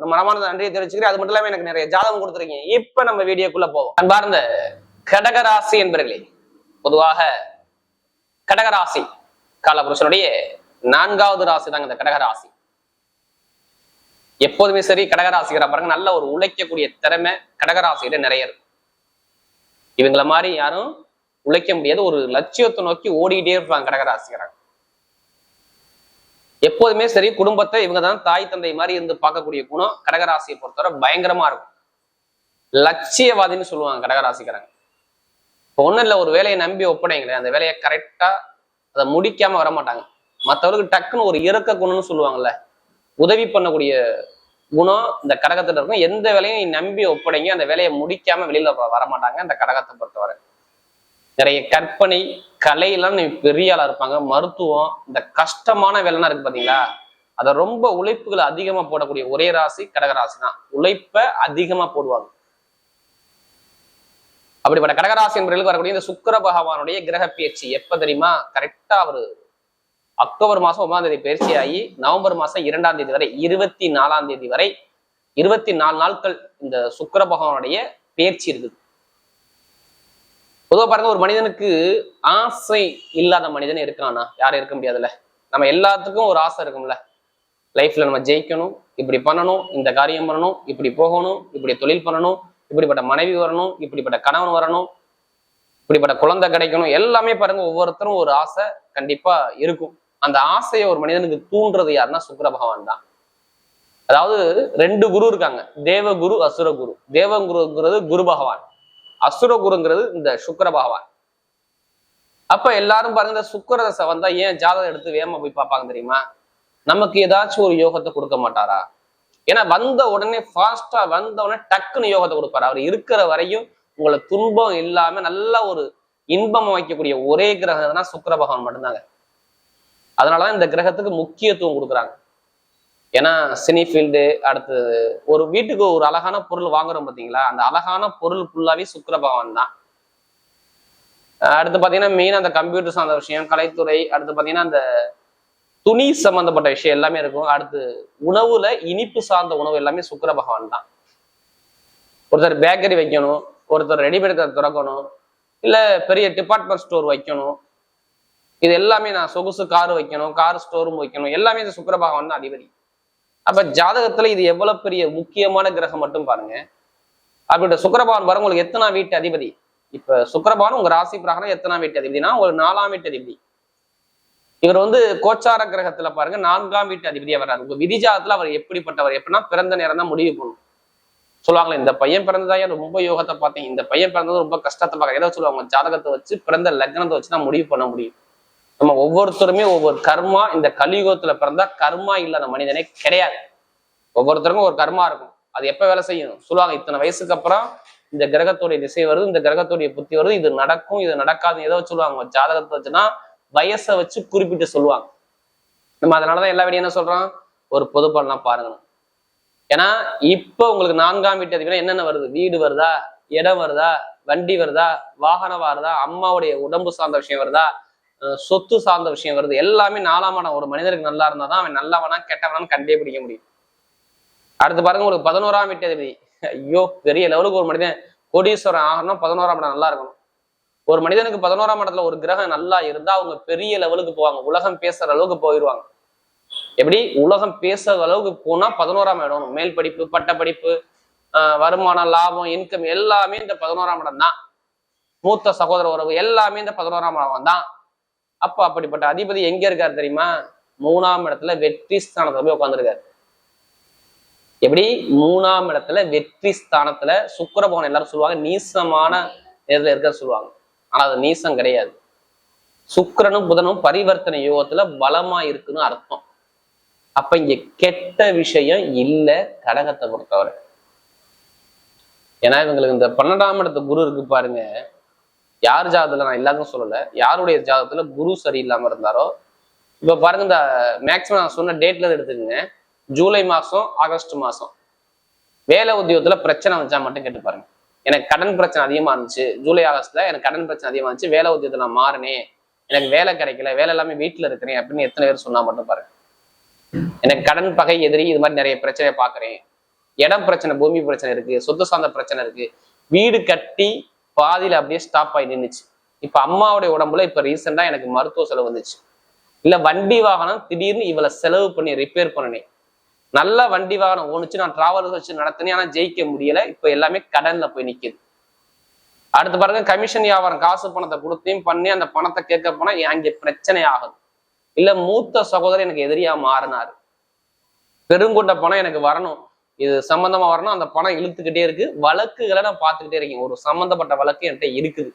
ஒரு மனமானது நன்றியை தெரிவிச்சுக்கிறேன். அது மட்டும் இல்லாம எனக்கு நிறைய ஜாதகம் கொடுத்துருக்கீங்க. இப்ப நம்ம வீடியோக்குள்ள போவோம். அன்பார்ந்த கடகராசி என்பர்களே பொதுவாக கடகராசி காலபுருஷனுடைய நான்காவது ராசி தாங்க இந்த கடகராசி. எப்போதுமே சரி கடகராசிக்கிற பாருங்க நல்ல ஒரு உழைக்கக்கூடிய திறமை கடகராசியில நிறைய இருக்கும் இவங்கள மாதிரி யாரும் உழைக்க முடியாது ஒரு லட்சியத்தை நோக்கி ஓடிக்கிட்டே இருப்பாங்க கடகராசிக்கிறாங்க எப்போதுமே சரி குடும்பத்தை இவங்க தான் தாய் தந்தை மாதிரி இருந்து பார்க்கக்கூடிய குணம் கடகராசியை பொறுத்தவரை பயங்கரமா இருக்கும். லட்சியவாதின்னு சொல்லுவாங்க கடகராசிக்காரங்க. இப்போ ஒண்ணும் இல்லை ஒரு வேலையை நம்பி ஒப்படைங்களேன் அந்த வேலையை கரெக்டா அதை முடிக்காம வர மாட்டாங்க மற்றவர்களுக்கு டக்குன்னு ஒரு இறக்க குணம்னு சொல்லுவாங்கல்ல உதவி பண்ணக்கூடிய குணம் இந்த கடகத்துல இருக்கும். எந்த வேலையும் நம்பி ஒப்படைங்க அந்த வேலையை முடிக்காம வெளியில வர மாட்டாங்க அந்த கடகத்தை பொறுத்தவரை. நிறைய கற்பனை கலையெல்லாம் நீ பெரிய ஆளா இருப்பாங்க. மருத்துவம் இந்த கஷ்டமான வேலைலாம் இருக்கு பாத்தீங்களா? அதை ரொம்ப உழைப்புகளை அதிகமா போடக்கூடிய ஒரே ராசி கடகராசி தான் உழைப்ப அதிகமா போடுவாங்க. அப்படிப்பட்ட கடகராசி என்பவர்களுக்கு வரக்கூடிய இந்த சுக்கர பகவானுடைய கிரக பயிற்சி எப்ப தெரியுமா? கரெக்டா அவரு அக்டோபர் மாசம் ஒன்பதாம் தேதி பயிற்சி ஆகி நவம்பர் மாசம் இரண்டாம் தேதி வரை இருபத்தி நாலாம் தேதி வரை இருபத்தி நாலு நாட்கள் இந்த சுக்கர பகவானுடைய பயிற்சி இருக்குது. பொதுவா பாருங்க ஒரு மனிதனுக்கு ஆசை இல்லாத மனிதன் இருக்கானா? யாரும் இருக்க முடியாதுல்ல. நம்ம எல்லாத்துக்கும் ஒரு ஆசை இருக்கும்ல. லைஃப்ல நம்ம ஜெயிக்கணும் இப்படி பண்ணணும் இந்த காரியம் பண்ணணும் இப்படி போகணும் இப்படி தொழில் பண்ணணும் இப்படிப்பட்ட மனைவி வரணும் இப்படிப்பட்ட கணவன் வரணும் இப்படிப்பட்ட குழந்தை கிடைக்கணும் எல்லாமே பாருங்க ஒவ்வொருத்தரும் ஒரு ஆசை கண்டிப்பா இருக்கும். அந்த ஆசையை ஒரு மனிதனுக்கு தூண்டுறது யாருன்னா சுக்கர பகவான் தான். அதாவது ரெண்டு குரு இருக்காங்க. தேவகுரு அசுரகுரு. தேவகுருங்கிறது குரு பகவான். அசுரகுருங்கிறது இந்த சுக்கர பகவான். அப்ப எல்லாரும் பாருங்க இந்த சுக்கர தசை வந்தா ஏன் ஜாதகம் எடுத்து வேகமா போய் பார்ப்பாங்க தெரியுமா? நமக்கு ஏதாச்சும் ஒரு யோகத்தை கொடுக்க மாட்டாரா? ஏன்னா வந்த உடனே ஃபாஸ்டா வந்த உடனே டக்குன்னு யோகத்தை கொடுப்பாரு. அவர் இருக்கிற வரையும் உங்களை துன்பம் இல்லாம நல்ல ஒரு இன்பம் வைக்கக்கூடிய ஒரே கிரகம்னா சுக்கர பகவான் மட்டும்தாங்க. அதனாலதான் இந்த கிரகத்துக்கு முக்கியத்துவம் கொடுக்குறாங்க. ஏன்னா சினி ஃபீல்டு அடுத்து ஒரு வீட்டுக்கு ஒரு அழகான பொருள் வாங்குறோம் பார்த்தீங்களா அந்த அழகான பொருள் ஃபுல்லாகவே சுக்கர பகவான் தான். அடுத்து பார்த்தீங்கன்னா மெயின் அந்த கம்ப்யூட்டர் சார்ந்த விஷயம் கலைத்துறை அடுத்து பார்த்தீங்கன்னா அந்த துணி சம்மந்தப்பட்ட விஷயம் எல்லாமே இருக்கும். அடுத்து உணவுல இனிப்பு சார்ந்த உணவு எல்லாமே சுக்கர பகவான் தான். ஒருத்தர் பேக்கரி வைக்கணும் ஒருத்தர் ரெடிமேட் கடை திறக்கணும் இல்லை பெரிய டிபார்ட்மெண்ட் ஸ்டோர் வைக்கணும். இது எல்லாமே நான் சொகுசு கார் வைக்கணும் கார் ஸ்டோரும் வைக்கணும் எல்லாமே இந்த சுக்கர பகவான் தான் அதிபதி. அப்ப ஜாதகத்துல இது எவ்வளவு பெரிய முக்கியமான கிரகம் மட்டும் பாருங்க. அப்படின்ற சுக்கரபான் பாருங்க உங்களுக்கு எத்தனா வீட்டு அதிபதி? இப்ப சுக்கரபான் உங்க ராசி பிரகாரம் எத்தனா வீட்டு அதிபதினா உங்களுக்கு நாலாம் வீட்டு அதிபதி. இவர் வந்து கோச்சார கிரகத்துல பாருங்க நான்காம் வீட்டு அதிபதியா வர்றாரு. உங்க விதிஜாதத்துல அவர் எப்படிப்பட்டவர் எப்படின்னா பிறந்த நேரம் தான் முடிவு பண்ணும் சொல்லுவாங்களே இந்த பையன் பிறந்ததாயா? ரொம்ப யோகத்தை பார்த்தேன். இந்த பையன் பிறந்தது ரொம்ப கஷ்டத்தை பார்க்க ஏதாவது சொல்லுவாங்க ஜாதகத்தை வச்சு பிறந்த லக்னத்தை வச்சு தான் முடிவு பண்ண முடியும். நம்ம ஒவ்வொருத்தருமே ஒவ்வொரு கர்மா இந்த கலியுகத்துல பிறந்தா கர்மா இல்லாத மனிதனே கிடையாது. ஒவ்வொருத்தருக்கும் ஒரு கர்மா இருக்கும். அது எப்ப வேலை செய்யும்? சொல்லுவாங்க இத்தனை வயசுக்கு அப்புறம் இந்த கிரகத்துடைய திசை வருது இந்த கிரகத்துடைய புத்தி வருது இது நடக்கும் இது நடக்காது. ஏதோ சொல்லுவாங்க. ஜாதகத்தை வச்சுன்னா வயசை வச்சு குறிப்பிட்டு சொல்லுவாங்க. நம்ம அதனாலதான் எல்லா வீடியும் என்ன சொல்றோம்? ஒரு பொது பலனா பாருங்க ஏன்னா இப்ப உங்களுக்கு நான்காம் வீட்டு அதிகம் என்னென்ன வருது? வீடு வருதா? இடம் வருதா? வண்டி வருதா? வாகனம் வருதா? அம்மாவுடைய உடம்பு சார்ந்த விஷயம் வருதா? சொத்து சார்ந்த விஷயம் வருது. எல்லாமே நாலாம் இடம். ஒரு மனிதருக்கு நல்லா இருந்தாதான் அவன் நல்லவனா கெட்டவனான்னு கண்டே பிடிக்க முடியும். அடுத்து பாருங்க உங்களுக்கு பதினோராம் வீட்டு ஐயோ பெரிய லெவலுக்கு ஒரு மனிதன் கோடீஸ்வரன் ஆகணும் பதினோராம் இடம் நல்லா இருக்கணும். ஒரு மனிதனுக்கு பதினோராம் இடத்துல ஒரு கிரகம் நல்லா இருந்தா அவங்க பெரிய லெவலுக்கு போவாங்க. உலகம் பேசுற அளவுக்கு போயிடுவாங்க எப்படி? உலகம் பேசுற அளவுக்கு போனா பதினோராம் இடம் மேல் படிப்பு பட்ட படிப்பு வருமானம் லாபம் இன்கம் எல்லாமே இந்த பதினோராம் இடம் தான். மூத்த சகோதர உறவு எல்லாமே இந்த பதினோராம் இடம் தான். அப்ப அப்படிப்பட்ட அதிபதி எங்க இருக்காரு தெரியுமா? மூணாம் இடத்துல வெற்றி ஸ்தானத்துல போய் உட்காந்துருக்காரு எப்படி? மூணாம் இடத்துல வெற்றி ஸ்தானத்துல சுக்கிர பகவான் எல்லாரும் சொல்லுவாங்க நீசமான நேரத்துல இருக்க சொல்லுவாங்க. ஆனா அது நீசம் கிடையாது. சுக்கரனும் புதனும் பரிவர்த்தனை யோகத்துல பலமா இருக்குன்னு அர்த்தம். அப்ப இங்க கெட்ட விஷயம் இல்ல கடகத்தை பொறுத்தவரை. ஏன்னா இவங்களுக்கு இந்த பன்னெண்டாம் இடத்து குரு இருக்கு பாருங்க. யார் ஜாதகத்துல நான் எல்லாருக்கும் சொல்லல. யாருடைய ஜாதகத்துல குரு சரியில்லாம இருந்தாரோ இப்ப பாருங்க இந்த மேக்சிமம் நான் சொன்ன டேட்ல எடுத்துக்கங்க. ஜூலை மாசம் ஆகஸ்ட் மாசம். வேலை உத்தியோகத்துல பிரச்சனை வந்துச்சா மட்டும் கேட்டு பாருங்க. எனக்கு கடன் பிரச்சனை அதிகமா இருந்துச்சு. ஜூலை ஆகஸ்ட்ல எனக்கு கடன் பிரச்சனை அதிகமா இருந்துச்சு. வேலை உத்தியோகத்துல நான் மாறினேன். எனக்கு வேலை கிடைக்கல. வேலை எல்லாமே வீட்டுல இருக்கிறேன் அப்படின்னு எத்தனை பேர் சொன்னா மட்டும் பாருங்க. எனக்கு கடன் பகை எதிரி இது மாதிரி நிறைய பிரச்சனையை பாக்குறேன் இடம் பிரச்சனை பூமி பிரச்சனை இருக்கு. சொத்து சார்ந்த பிரச்சனை இருக்கு. வீடு கட்டி பாதியில அப்படியே ஸ்டாப் ஆகி நின்றுச்சு இப்ப அம்மாவுடைய உடம்புல இப்ப ரீசெண்டாக எனக்கு மருத்துவ செலவு வந்துச்சு. இல்ல வண்டி வாகனம் திடீர்னு இவளை செலவு பண்ணி ரிப்பேர் பண்ணினேன் நல்ல வண்டி வாகனம் ஓணுச்சு நான் டிராவல்ஸ் வச்சு நடத்தினேன் ஆனா ஜெயிக்க முடியலை. இப்போ எல்லாமே கடன்ல போய் நிக்குது. அடுத்து பாருங்க கமிஷன் வியாபாரம் காசு பணத்தை கொடுத்தையும் பண்ணி அந்த பணத்தை கேட்க போனா அங்கே பிரச்சனை ஆகுது? இல்ல மூத்த சகோதரர் எனக்கு எதிரியா மாறினாரு. பெருங்குண்ட பணம் எனக்கு வரணும். இது சம்பந்தமா வரணும் அந்த பணம் இழுத்துக்கிட்டே இருக்கு. வழக்குகளை நான் பார்த்துக்கிட்டே இருக்கேன். ஒரு சம்பந்தப்பட்ட வழக்கு என்கிட்ட இருக்குது.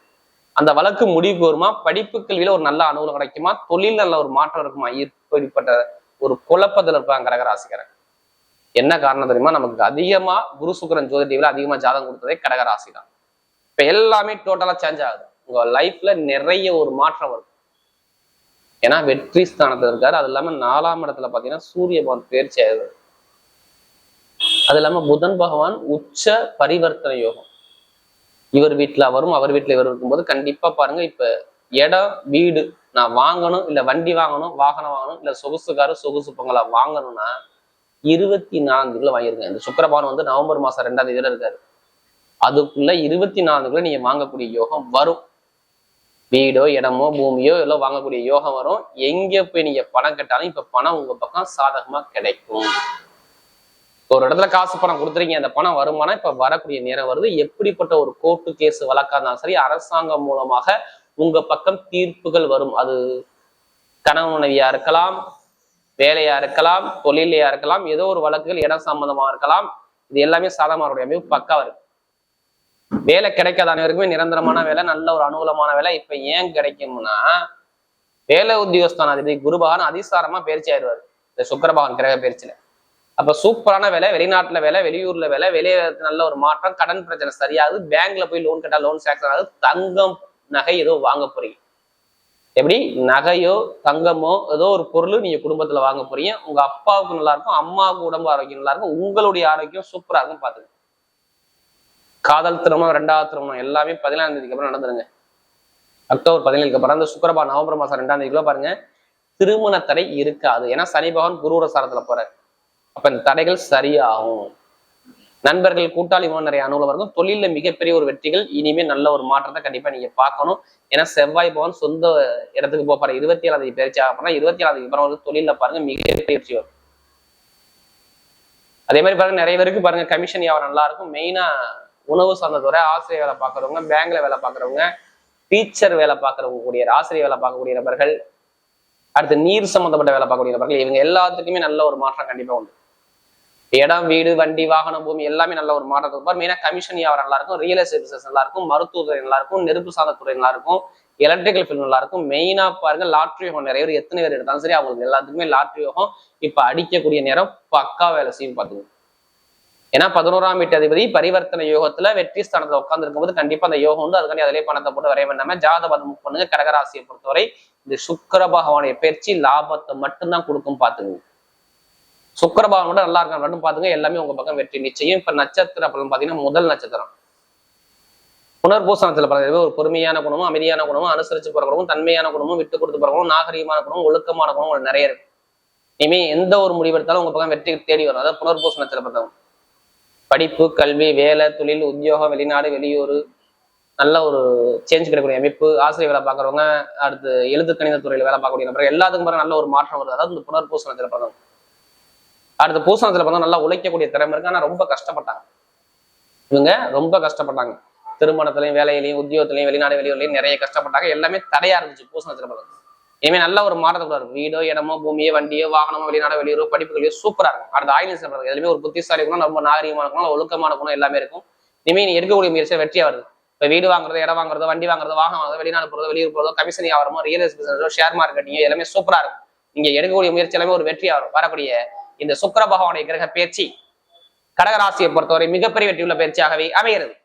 அந்த வழக்கு முடிவுக்கு வருமா? படிப்பு கல்வியில ஒரு நல்ல அனுகூலம் கிடைக்குமா? தொழில் நல்ல ஒரு மாற்றம் இருக்குமா? இப்படிப்பட்ட ஒரு குழப்பத்துல இருப்பாங்க கடகராசிக்காரன் என்ன காரணம் தெரியுமா? நமக்கு அதிகமா குரு சுக்கரன் ஜோதி டிவில அதிகமா ஜாதகம் கொடுத்ததே கடகராசி தான் இப்ப எல்லாமே டோட்டலா சேஞ்ச் ஆகுது. உங்க லைஃப்ல நிறைய ஒரு மாற்றம் வரும் ஏன்னா வெற்றி ஸ்தானத்துல இருக்காரு. அது இல்லாம நாலாம் இடத்துல பாத்தீங்கன்னா சூரிய பகவான் பேர்ச்சி ஆகுது அது இல்லாம புதன் பகவான் உச்ச பரிவர்த்தனை யோகம். இவர் வீட்டுல வரும் அவர் வீட்டுல இவர் இருக்கும்போது கண்டிப்பா பாருங்க இப்ப இடம் வீடு நான் வாங்கணும் இல்ல வண்டி வாங்கணும் வாகனம் வாங்கணும் இல்ல சொகுசுக்காரு சொகுசு பொங்கலா வாங்கணும்னா இருபத்தி நான்குல வாங்கிருக்கேன் இந்த சுக்கரபான் வந்து நவம்பர் மாசம் ரெண்டாம் தேதியில இருக்காரு. அதுக்குள்ள இருபத்தி நான்குல நீங்க வாங்கக்கூடிய யோகம் வரும். வீடோ இடமோ பூமியோ எல்லாம் வாங்கக்கூடிய யோகம் வரும். எங்க போய் நீங்க பணம் கட்டாலும் இப்ப பணம் உங்க பக்கம் சாதகமா கிடைக்கும். ஒரு இடத்துல காசு பணம் கொடுத்துறீங்க அந்த பணம் வருமானா இப்ப வரக்கூடிய நேரம் வருது. எப்படிப்பட்ட ஒரு கோர்ட்டு கேஸ் வழக்கா இருந்தாலும் சரி அரசாங்கம் மூலமாக உங்க பக்கம் தீர்ப்புகள் வரும். அது கணவன் மனைவியா இருக்கலாம் வேலையா இருக்கலாம் தொழிலையா இருக்கலாம் ஏதோ ஒரு வழக்குகள் இடம் சம்பந்தமா இருக்கலாம். இது எல்லாமே சாதமாருடைய அமைப்பு பக்கா இருக்கு. வேலை கிடைக்காத அனைவருக்குமே நிரந்தரமான வேலை நல்ல ஒரு அனுகூலமான வேலை. இப்ப ஏன் கிடைக்கும்னா வேலை உத்தியோகஸ்தான அதிபதி குருபகவான் அதிசாரமா பயிற்சி ஆயிடுவார். இந்த சுக்கரபகவான் கிரக பயிற்சியில. அப்ப சூப்பரான வேலை வெளிநாட்டுல வேலை வெளியூர்ல வேலை வெளியே நல்ல ஒரு மாற்றம் கடன் பிரச்சனை சரியாகுது பேங்க்ல போய் லோன் கேட்டா லோன் சேக்ஷன் ஆகுது தங்கம் நகை ஏதோ வாங்க போறீங்க. எப்படி? நகையோ தங்கமோ ஏதோ ஒரு பொருள் நீங்க குடும்பத்துல வாங்க போறீங்க உங்க அப்பாவுக்கு நல்லா இருக்கும் அம்மாவுக்கு உடம்பு ஆரோக்கியம் நல்லா இருக்கும் உங்களுடைய ஆரோக்கியம் சூப்பரா இருக்கும் பாத்துங்க காதல் திருமணம் ரெண்டாவது திருமணம் எல்லாமே பதினாலாம் தேதிக்கு அப்புறம் நடந்துருங்க. அக்டோபர் பதினேழுக்கு அப்புறம் அந்த சுக்கரபா நவம்பர் மாசம் ரெண்டாம் தேதிக்குள்ள பாருங்க திருமண தடை இருக்காது. ஏன்னா சனி பகவான் குருவோட சாரத்துல போறாரு. அப்ப இந்த தடைகள் சரியாகும். நண்பர்கள் கூட்டாளி மூலம் நிறைய அனுகூலம் இருக்கும் தொழில மிகப்பெரிய ஒரு வெற்றிகள். இனிமே நல்ல ஒரு மாற்றத்தை கண்டிப்பா நீங்க பார்க்கணும். ஏன்னா செவ்வாய் பவன் சொந்த இடத்துக்கு போப்பாரு இருபத்தி ஏழாம் தேதி பயிற்சி ஆகப்போனா இருபத்தி ஏழாம் தேதி அப்புறம் தொழில பாருங்க மிகப்பெரிய வெற்றி வரும். அதே மாதிரி பாருங்க நிறைய பேருக்கு பாருங்க கமிஷன் வியாபாரம் நல்லா இருக்கும். மெயினா உணவு சார்ந்த துறை ஆசிரியர் வேலை பார்க்குறவங்க பேங்க்ல வேலை பார்க்குறவங்க டீச்சர் வேலை பார்க்குறவங்க கூடிய ஆசிரியர் வேலை பார்க்கக்கூடிய நபர்கள் அடுத்து நீர் சம்பந்தப்பட்ட வேலை பார்க்கக்கூடிய நபர்கள் இவங்க எல்லாத்துக்குமே நல்ல ஒரு மாற்றம் கண்டிப்பா உண்டு. இடம் வீடு வண்டி வாகனம் பூமி எல்லாமே நல்ல ஒரு மாற்றத்தை இருப்பார் மெயினா கமிஷன் வியாபாரம் நல்லா இருக்கும் ரியல் எஸ்டேட் பிசினஸ் நல்லா இருக்கும் மருத்துவத்துறை நல்லா இருக்கும் நெருப்பு சார்ந்த துறை நல்லா இருக்கும் எலக்ட்ரிக்கல் ஃபீல்ட் நல்லா இருக்கும் மெயினா பாருங்க லாட்ரி யோகம் நிறைய பேர் எத்தனை பேர் எடுத்தாலும் சரி அவங்களுக்கு எல்லாத்துக்குமே லாட்ரி யோகம் இப்ப அடிக்கக்கூடிய நேரம் பக்கா வேலை செய்யும் பாத்துக்கோங்க. ஏன்னா பதினோராம் வீட்டு அதிபதி பரிவர்த்தனை யோகத்துல வெற்றி ஸ்தானத்துல உட்கார்ந்து இருக்கும்போது கண்டிப்பா அந்த யோகம் வந்து அதுக்காண்டி அதிலே பணத்தை போட்டு வரைய வேண்டாம ஜாதபதம் பண்ணுங்க. கடகராசியை பொறுத்தவரை இந்த சுக்கர பகவானுடைய பயிற்சி லாபத்தை மட்டும்தான் கொடுக்கும் பாத்துக்கோங்க. சுக்கரபாவம் மட்டும் நல்லா இருக்கான்னு மட்டும் பாத்துங்க எல்லாமே உங்க பக்கம் வெற்றி. நிச்சயம் இப்ப நட்சத்திர பலன் பாத்தீங்கன்னா முதல் நட்சத்திரம். புனர்பூசணத்துல பிறந்தது ஒரு பொறுமையான குணமும் அமைதியான குணமும் அனுசரிச்சு போற தன்மையான குணமும் விட்டு கொடுத்து போற நாகரீகமான குணமும் ஒழுக்கமான குணமும் நிறைய இருக்கு. இனிமே எந்த ஒரு முடிவெடுத்தாலும் உங்க பக்கம் வெற்றி தேடி வரும். அதாவது புனர்பூச பிறந்தவங்க. படிப்பு கல்வி வேலை தொழில் உத்தியோகம் வெளிநாடு வெளியூர் நல்ல ஒரு சேஞ்ச் கிடைக்கக்கூடிய அமைப்பு ஆசிரியர் வேலை பார்க்குறவங்க அடுத்து எழுத்து கணித துறையில் வேலை பார்க்கக்கூடிய நபர்கள் எல்லாத்துக்கும் பிறகு நல்ல ஒரு மாற்றம் வருது. அதாவது இந்த புனர்பூசணத்துல பிறந்தவங்க. அடுத்து பூசணத்துல பார்த்தா நல்லா உழைக்கக்கூடிய திறமை இருக்கு. ஆனா ரொம்ப கஷ்டப்பட்டாங்க. இவங்க ரொம்ப கஷ்டப்பட்டாங்க. திருமணத்திலையும் வேலையிலையும் உத்தியோகத்திலையும் வெளிநாடு வெளியூர்லையும் நிறைய கஷ்டப்பட்டாங்க. எல்லாமே தடையா இருந்துச்சு பூசணத்துல பிறகு இனிமே நல்ல ஒரு மாற்றத்தை கூட வீடோ இடமோ பூமியோ வண்டியோ வாகனமோ வெளிநாடு வெளியூரோ படிப்புகளையோ சூப்பரா இருக்கும். அடுத்த ஆயுள் சிறப்பு எல்லாமே ஒரு புத்திசாலி இருக்கணும் ரொம்ப நாகரிகமான குணம் ஒழுக்கமான குணம் எல்லாமே இருக்கும். இனிமே நீ எடுக்கக்கூடிய முயற்சியை வெற்றியா வருது. இப்ப வீடு வாங்குறது இடம் வாங்குறதோ வண்டி வாங்குறதோ வாகனம் வாங்குறதோ வெளிநாடு போறதோ வெளியூர் போறதோ கமிஷன் வியாபாரமோ ரியல் எஸ்டேட் பிசினஸோ ஷேர் மார்க்கெட்டிங்கோ எல்லாமே சூப்பரா இருக்கும். நீங்க எடுக்கக்கூடிய முயற்சி எல்லாமே ஒரு வெற்றியா வரும். வரக்கூடிய இந்த சுக்கிர பகவானுடைய கிரக பயிற்சி கடகராசியை பொறுத்தவரை மிகப்பெரிய வெற்றியுள்ள பயிற்சியாகவே அமைகிறது.